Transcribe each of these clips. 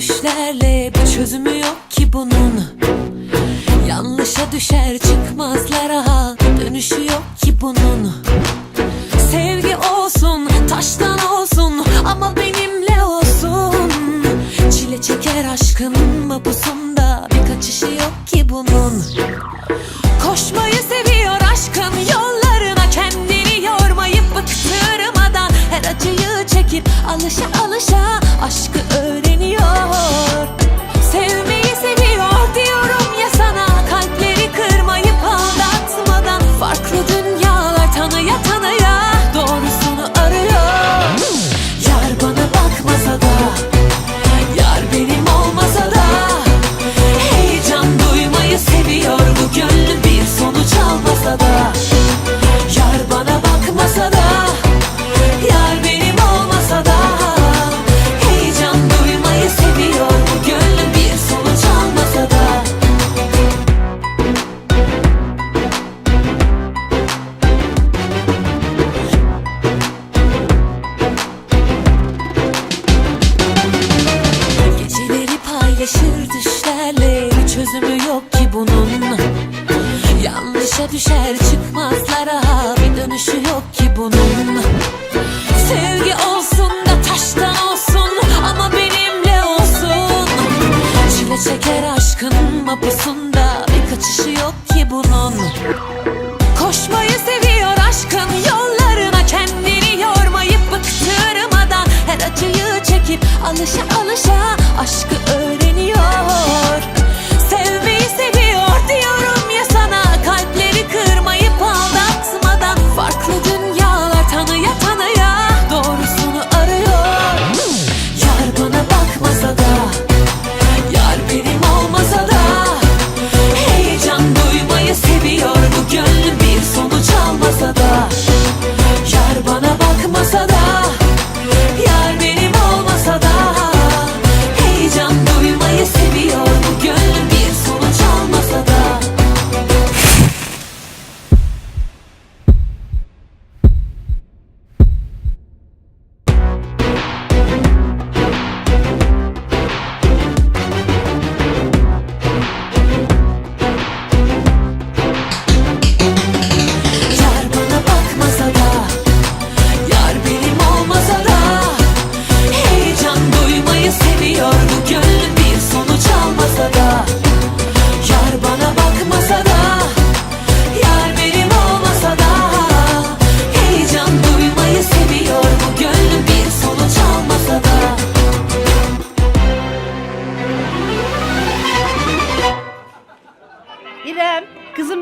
düşlerle bir çözümü yok ki bunun. Yanlışa düşer çıkmazlar çıkmazlara dönüşü yok ki bunun. Sevgi olsun taştan olsun ama benimle olsun. Çile çeker aşkın mapusunda bir kaçışı yok ki bunun. Koşmayı dertlerle bir çözümü yok ki bunun. Yanlışa düşer çıkmazlara bir dönüşü yok ki bunun. Sevgi olsun da taştan olsun ama benimle olsun. Çile çeker aşkın mapusunda bir kaçışı yok ki bunun.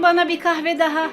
bana bir kahve daha.